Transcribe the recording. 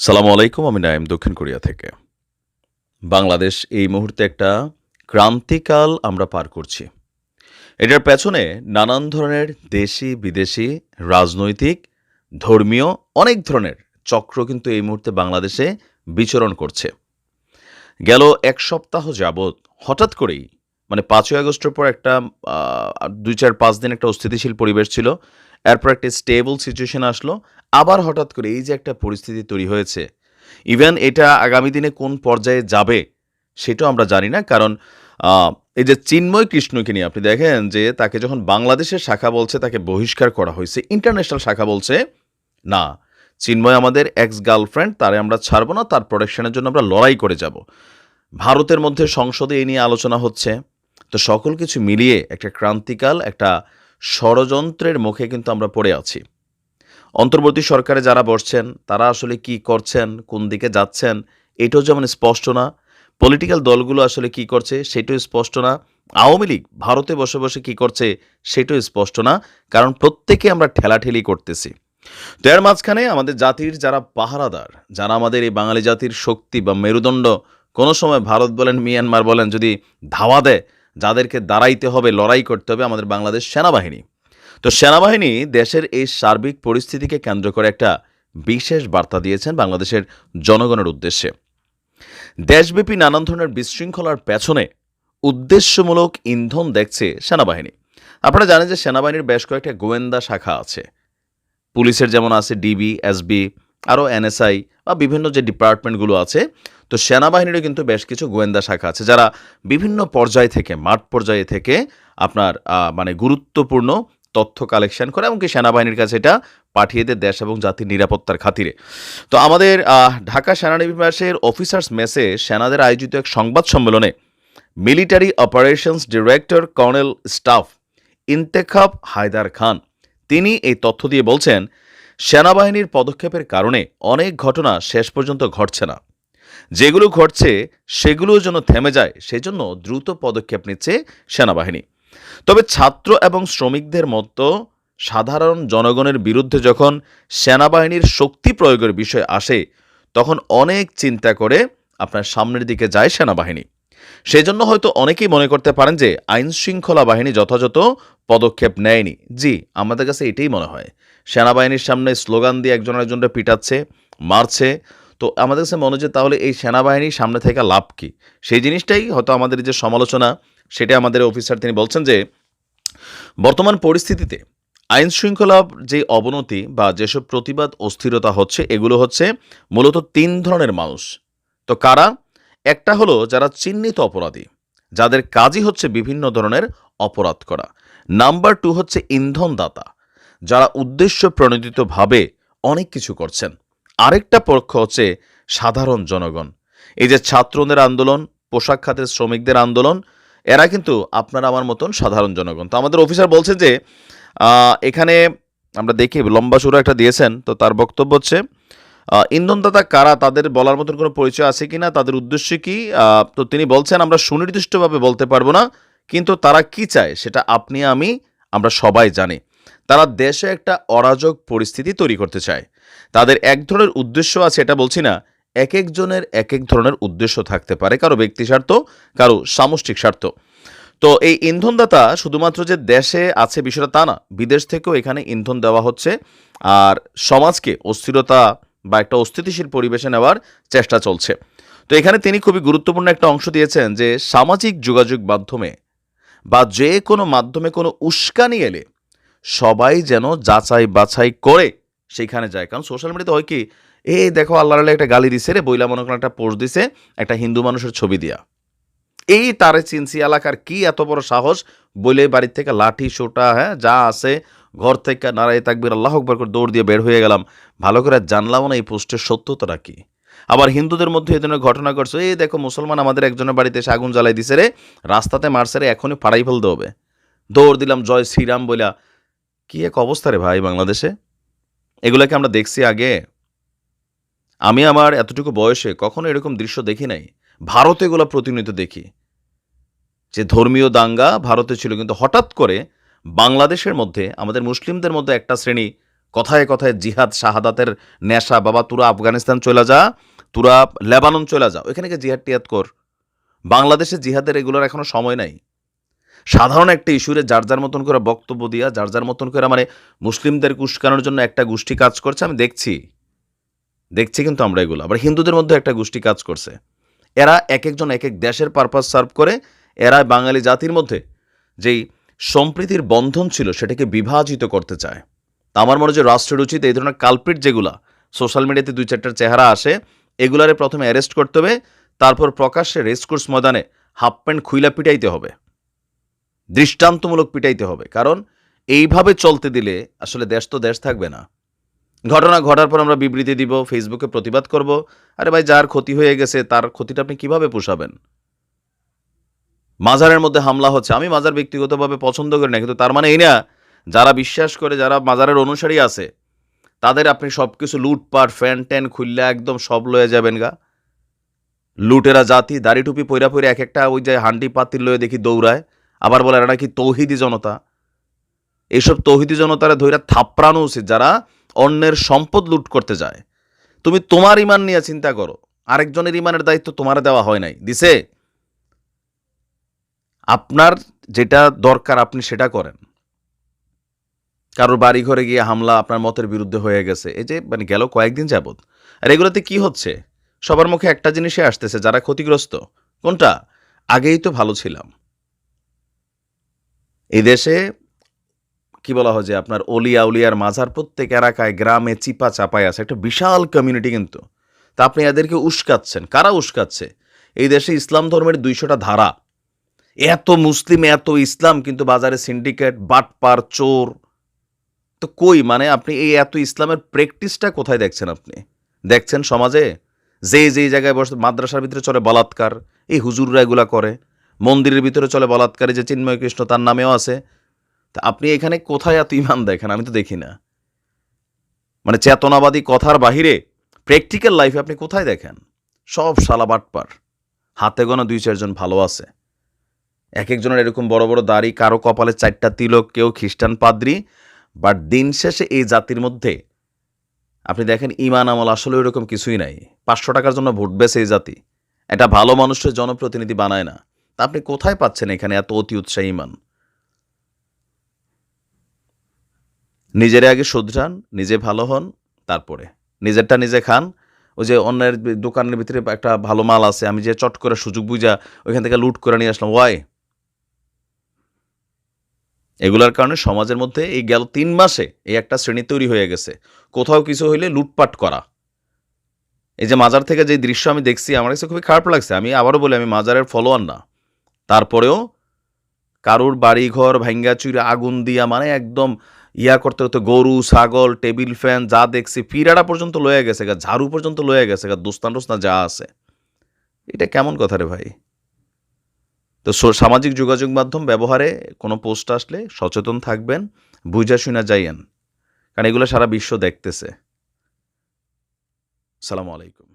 সালামু আলাইকুম, আমি নাইম দক্ষিণ কোরিয়া থেকে। বাংলাদেশ এই মুহূর্তে একটা ক্রান্তিকাল আমরা পার করছি। এটার পেছনে নানান ধরনের দেশি, বিদেশি, রাজনৈতিক, ধর্মীয় অনেক ধরনের চক্র কিন্তু এই মুহূর্তে বাংলাদেশে বিচরণ করছে। গেল এক সপ্তাহ যাবৎ হঠাৎ করেই মানে পাঁচই আগস্টের পর একটা দুই চার পাঁচ দিন একটা অস্থিতিশীল পরিবেশ ছিল। এরপর একটা স্টেবল সিচুয়েশন আসলো, আবার হঠাৎ করে এই যে একটা পরিস্থিতি তৈরি হয়েছে। ইভেন এটা আগামী দিনে কোন পর্যায়ে যাবে, সেটাও আমরা জানি না, কারণ এই যে চিন্ময় কৃষ্ণকে নিয়ে আপনি দেখেন যে তাকে যখন বাংলাদেশের শাখা বলছে, তাকে বহিষ্কার করা হয়েছে ইন্টারন্যাশনাল শাখা বলছে, না, চিন্ময় আমাদের এক্স গার্লফ্রেন্ড তারে আমরা ছাড়বো না, তার প্রোটেকশনের জন্য আমরা লড়াই করে যাব। ভারতের মধ্যে সংসদে এই নিয়ে আলোচনা হচ্ছে, তো সকল কিছু মিলিয়ে একটা ক্রান্তিকাল, একটা ষড়যন্ত্রের মুখে কিন্তু আমরা পড়ে আছি। অন্তর্বর্তী সরকারে যারা বসছেন, তারা আসলে কি করছেন, কোন দিকে যাচ্ছেন, এটাও যেমন স্পষ্ট না। পলিটিক্যাল দলগুলো আসলে কি করছে, সেটাও স্পষ্ট না। আওয়ামী লীগ ভারতে বসে বসে কি করছে, সেটাও স্পষ্ট না, কারণ প্রত্যেকে আমরা ঠেলাঠেলি করতেছি। তো এর মাঝখানে আমাদের জাতির যারা পাহারাদার, যারা আমাদের এই বাঙালি জাতির শক্তি বা মেরুদণ্ড, কোনো সময় ভারত বলেন, মিয়ানমার বলেন যদি ধাওয়া দেয় যাদেরকে দাঁড়াইতে হবে, লড়াই করতে হবে আমাদের বাংলাদেশ সেনাবাহিনী। তো সেনাবাহিনী দেশের এই সার্বিক পরিস্থিতিকে কেন্দ্র করে একটা বিশেষ বার্তা দিয়েছেন বাংলাদেশের জনগণের উদ্দেশ্যে। দেশব্যাপী নানান ধরনের বিশৃঙ্খলার পেছনে উদ্দেশ্যমূলক ইন্ধন দেখছে সেনাবাহিনী। আপনারা জানেন যে সেনাবাহিনীর বেশ কয়েকটা গোয়েন্দা শাখা আছে। পুলিশের যেমন আছে ডিবি, এসবি, আরও এনএসআই বা বিভিন্ন যে ডিপার্টমেন্টগুলো আছে তো সেনাবাহিনীরও কিন্তু বেশ কিছু গোয়েন্দা শাখা আছে যারা বিভিন্ন পর্যায় থেকে, মাঠ পর্যায়ে থেকে আপনার মানে গুরুত্বপূর্ণ তথ্য কালেকশন করে এমনকি সেনাবাহিনীর কাছে এটা পাঠিয়ে দেয় দেশ এবং জাতির নিরাপত্তার খাতিরে। তো আমাদের ঢাকা সেনানিবাসের অফিসার্স মেসে সেনাদের আয়োজিত এক সংবাদ সম্মেলনে military operations director colonel staff Intekhab Haider Khan, তিনি এই তথ্য দিয়ে বলছেন, সেনাবাহিনীর পদক্ষেপের কারণে অনেক ঘটনা শেষ পর্যন্ত ঘটছে না। যেগুলো ঘটছে সেগুলো যেন থেমে যায়, সেজন্য দ্রুত পদক্ষেপ নিচ্ছে সেনাবাহিনী। তবে ছাত্র এবং শ্রমিকদের মতো সাধারণ জনগণের বিরুদ্ধে যখন সেনাবাহিনীর শক্তি প্রয়োগের বিষয় আসে, তখন অনেক চিন্তা করে আপনার সামনের দিকে যায় সেনাবাহিনী। সেজন্য হয়তো অনেকেই মনে করতে পারেন যে আইন শৃঙ্খলা বাহিনী যথাযথ পদক্ষেপ নেয়নি। জি, আমাদের কাছে এটাই মনে হয়। সেনাবাহিনীর সামনে স্লোগান দিয়ে একজন একজনটা পিটাচ্ছে, মারছে তো আমাদের কাছে মনে হচ্ছে তাহলে এই সেনাবাহিনীর সামনে থেকে লাভ কি? সেই জিনিসটাই হয়তো আমাদের যে সমালোচনা, সেটা আমাদের অফিসার তিনি বলছেন যে, বর্তমান পরিস্থিতিতে আইন শৃঙ্খলার যে অবনতি বা যেসব প্রতিবাদ অস্থিরতা হচ্ছে, এগুলো হচ্ছে মূলত তিন ধরনের মানুষ। তো কারা? একটা হলো যারা চিহ্নিত অপরাধী, যাদের কাজই হচ্ছে বিভিন্ন ধরনের অপরাধ করা। নাম্বার টু হচ্ছে ইন্ধনদাতা, যারা উদ্দেশ্য প্রণোদিতভাবে অনেক কিছু করছেন। আরেকটা পক্ষ হচ্ছে সাধারণ জনগণ। এই যে ছাত্রদের আন্দোলন, পোশাক খাতের শ্রমিকদের আন্দোলন, এরা কিন্তু আপনারা আমার মতন সাধারণ জনগণ। তো আমাদের অফিসার বলছে যে এখানে আমরা দেখি, লম্বা সুরা একটা দিয়েছেন, তো তার বক্তব্য হচ্ছে ইন্ধনদাতা কারা, তাদের বলার মতন কোনো পরিচয় আছে কি না তাদের উদ্দেশ্য কি? তো তিনি বলছেন, আমরা সুনির্দিষ্টভাবে বলতে পারব না, কিন্তু তারা কি চায়, সেটা আপনি, আমি, আমরা সবাই জানি। তারা দেশে একটা অরাজক পরিস্থিতি তৈরি করতে চায়। তাদের এক ধরনের উদ্দেশ্য আছে, এটা বলছি না, এক একজনের এক এক ধরনের উদ্দেশ্য থাকতে পারে, কারও ব্যক্তি স্বার্থ, কারও সামষ্টিক স্বার্থ। তো এই ইন্ধনদাতা শুধুমাত্র যে দেশে আছে বিষয়টা তা না, বিদেশ থেকেও এখানে ইন্ধন দেওয়া হচ্ছে, আর সমাজকে অস্থিরতা বা একটা অস্থিতিশীল পরিবেশে নেওয়ার চেষ্টা চলছে। তো এখানে তিনি খুবই গুরুত্বপূর্ণ একটা অংশ দিয়েছেন যে সামাজিক যোগাযোগ মাধ্যমে বা যে কোনো মাধ্যমে কোনো উস্কানি এলে সবাই যেন যাচাই বাছাই করে সেইখানে যায়। কারণ সোশ্যাল মিডিয়াতে হয় কি এই দেখো আল্লাহ আল্লাহ একটা গালি দিছে রে, বইলা মনে করেন একটা পোস্ট দিছে, একটা হিন্দু মানুষের ছবি দিয়া। এই তারে চিনসি এলাকার কি এত বড় সাহস বলে বাড়ির থেকে লাঠি সোটা হ্যাঁ যা আছে, ঘর থেকে নারায় তাকবির, আল্লাহ আকবর করে দৌড় দিয়ে বের হয়ে গেলাম। ভালো করে জানলাম না এই পোস্টের সত্যতাটা কি? আবার হিন্দুদের মধ্যে এই ধরনের ঘটনা ঘটছে, এই দেখো মুসলমান আমাদের একজনের বাড়িতে এসে আগুন জ্বালাই দিছে রে, রাস্তাতে মারছে রে, এখনই ফাড়াই ফেলতে হবে। দৌড় দিলাম, জয় শ্রীরাম বইলা কি এক অবস্থা রে ভাই বাংলাদেশে? এগুলাকে আমরা দেখছি আগে। আমি আমার এতটুকু বয়সে কখনো এরকম দৃশ্য দেখি নাই। ভারতে এগুলো প্রতিনিয়ত দেখি। যে ধর্মীয় দাঙ্গা ভারতে ছিল, কিন্তু হঠাৎ করে বাংলাদেশের মধ্যে, আমাদের মুসলিমদের মধ্যে একটা শ্রেণি, কথায় কথায় জিহাদ, শাহাদাতের নেশা, বাবা তুরা আফগানিস্তান চলে যা, তুরা লেবানন চলে যা, ওইখানে জিহাদ টিহাদ কর। বাংলাদেশে জিহাদের এগুলোর এখনও সময় নাই। সাধারণ একটা ইস্যুরে যার যার মতন করে বক্তব্য দিয়া, যার যার মতন করে মানে মুসলিমদের উস্কানোর জন্য একটা গোষ্ঠী কাজ করছে, আমি দেখছি। দেখছি কিন্তু আমরা এগুলো। আবার হিন্দুদের মধ্যে একটা গোষ্ঠী কাজ করছে। এরা এক একজন এক এক দেশের পারপাস সার্ভ করে, এরা বাঙালি জাতির মধ্যে যেই সম্প্রীতির বন্ধন ছিল সেটাকে বিভাজিত করতে চায়। তা আমার মনে হয় যে রাষ্ট্রের উচিত এই ধরনের কালপিট যেগুলা সোশ্যাল মিডিয়াতে দুই চারটার চেহারা আসে, এগুলারে প্রথমে অ্যারেস্ট করতে হবে, তারপর প্রকাশ্যে রেসকোর্স ময়দানে হাফ প্যান্ট খুইলা পিটাইতে হবে। দৃষ্টান্তমূলক পিটাইতে হবে। কারণ এইভাবে চলতে দিলে আসলে দেশ তো দেশ থাকবে না। ঘটনা ঘটার পর আমরা বিবৃতি দিব ফেসবুকে প্রতিবাদ করব। আরে ভাই, যার ক্ষতি হয়ে গেছে, তার ক্ষতিটা আপনি কীভাবে পোষাবেন? মাজারের মধ্যে হামলা হচ্ছে। আমি মাজার ব্যক্তিগতভাবে পছন্দ করি না, কিন্তু তার মানে এই না, যারা বিশ্বাস করে, যারা মাজারের অনুসারী আছে, তাদের আপনি সব কিছু লুটপাট ফ্যান ট্যান খুললে একদম সব লয়ে যাবেন গা। লুটেরা জাতি, দাড়ি টুপি পৈরা পইরা এক একটা ওই যে হান্ডি পাতিল লয়ে দেখি দৌড়ায়। আবার বলে, এরা নাকি তৌহিদি জনতা। এইসব তৌহিদি জনতারা ধৈরা থাপড়ানো উচিত, যারা অন্যের সম্পদ লুট করতে যায়। তুমি তোমার ইমান নিয়ে চিন্তা করো। আরেকজনের ইমানের দায়িত্ব তোমার দেওয়া হয় নাই। দিছে? আপনার যেটা দরকার, আপনি সেটা করেন। কারোর বাড়ি ঘরে গিয়ে হামলা আপনার মতের বিরুদ্ধে হয়ে গেছে। এই যে মানে গেল কয়েকদিন যাবৎ। আর এগুলোতে কি হচ্ছে? সবার মুখে একটা জিনিসে আসতেছে, যারা ক্ষতিগ্রস্ত। কোনটা? আগেই তো ভালো ছিলাম। এই দেশে কি বলা হয় যে আপনার অলিয়া উলিয়ার মাঝার প্রত্যেক এলাকায় গ্রামে চিপা চাপায় আছে, একটা বিশাল কমিউনিটি কিন্তু। তা আপনি এদেরকে উস্কাচ্ছেন, কারা উস্কাচ্ছে? এই দেশে ইসলাম ধর্মের দুইশোটা ধারা। এত মুসলিম, এত ইসলাম, কিন্তু বাজারে সিন্ডিকেট বাটপার, চোর। তো কই মানে আপনি এই এত ইসলামের প্র্যাকটিসটা কোথায় দেখছেন আপনি? দেখছেন সমাজে? যে যেই জায়গায় বসে মাদ্রাসার ভিতরে চলে বলাৎকার, এই হুজুররা এগুলা করে। মন্দিরের ভিতরে চলে বলাৎকারী যে চিন্ময় কৃষ্ণ তার নামেও আছে। তা আপনি এখানে কোথায় এত ইমান দেখেন? আমি তো দেখি না। মানে চেতনাবাদী কথার বাহিরে প্র্যাকটিক্যাল লাইফে আপনি কোথায় দেখেন? সব শালা বাটপার। হাতে গোনা দুই চারজন ভালো আছে। এক একজনের এরকম বড় বড় দাড়ি, কারও কপালে চারটা তিলক, কেউ খ্রিস্টান পাদ্রি। বাট দিন শেষে এই জাতির মধ্যে আপনি দেখেন ইমান আমল আসলে ওইরকম কিছুই নাই। পাঁচশো টাকার জন্য ভোট বেছে এই জাতি। এটা ভালো মানুষের জনপ্রতিনিধি বানায় না। তা আপনি কোথায় পাচ্ছেন এখানে এত অতি উৎসাহী মান নিজের আগে শুধরান, নিজে ভালো হন, তারপরে। নিজেরটা নিজে খান। ওই যে অন্যের দোকানের ভিতরে একটা ভালো মাল আছে, আমি যে চট করে সুযোগ বুঝা ওইখান থেকে লুট করে নিয়ে আসলাম, ওয়াই? এগুলার কারণে সমাজের মধ্যে এই গেল তিন মাসে এই একটা শ্রেণি তৈরি হয়ে গেছে। কোথাও কিছু হইলে লুটপাট করা। এই যে মাজার থেকে যে দৃশ্য আমি দেখছি, আমার কাছে খুবই খারাপ লাগছে। আমি আবারও বলি, আমি মাজারের ফলোয়ার না। তারপরেও কারুর বাড়ি ঘর ভাঙ্গা চুরে আগুন দিয়া মানে একদম ইয়া করতে করতে গরু, ছাগল, টেবিল ফ্যান যা দেখছি পিরাটা পর্যন্ত লয়ে গেছে গা, ঝাড়ু পর্যন্ত লয়ে গেছে গা, দোস্তান টোস্তা যা আছে। এটা কেমন কথা রে ভাই? তো সামাজিক যোগাযোগ মাধ্যম ব্যবহারে কোনো পোস্ট আসলে সচেতন থাকবেন, বুঝা শুনা যাইয়েন। কারণ এগুলো সারা বিশ্ব দেখতেছে। সালামু আলাইকুম।